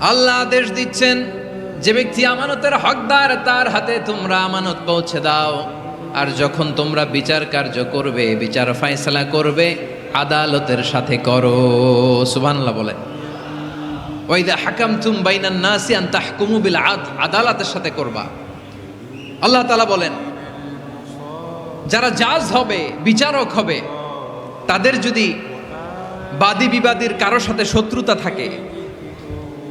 আল্লাহ আদেশ দিচ্ছেন, যে ব্যক্তি আমানতের হকদার, তার হাতে তোমরা আমানত পৌঁছে দাও। আর যখন তোমরা বিচার কার্য করবে, বিচার ফায়সালা করবে, আদালতের সাথে করো। সুবহানাল্লাহ বলে। ওয়াইদা হাকাম তুম বাইনান নাসি আন তাহকুমু বিল আদ আদালতের সাথে করবা। আল্লাহ তাআলা বলেন, যারা জাজ হবে, বিচারক হবে, তাদের যদি বাদী বিবাদীর কারোর সাথে শত্রুতা থাকে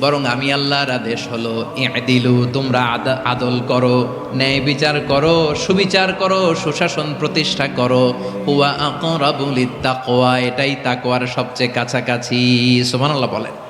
বরং আমি আল্লাহর আদেশ হলো দিলু তোমরা আদা- আদল করো, ন্যায় বিচার করো, সুবিচার করো, সুশাসন প্রতিষ্ঠা করো। হুয়া আকরাবুল তাকওয়া এটাই তাকওয়ার সবচেয়ে কাছাকাছি। সুবহানাল্লাহ বলেন।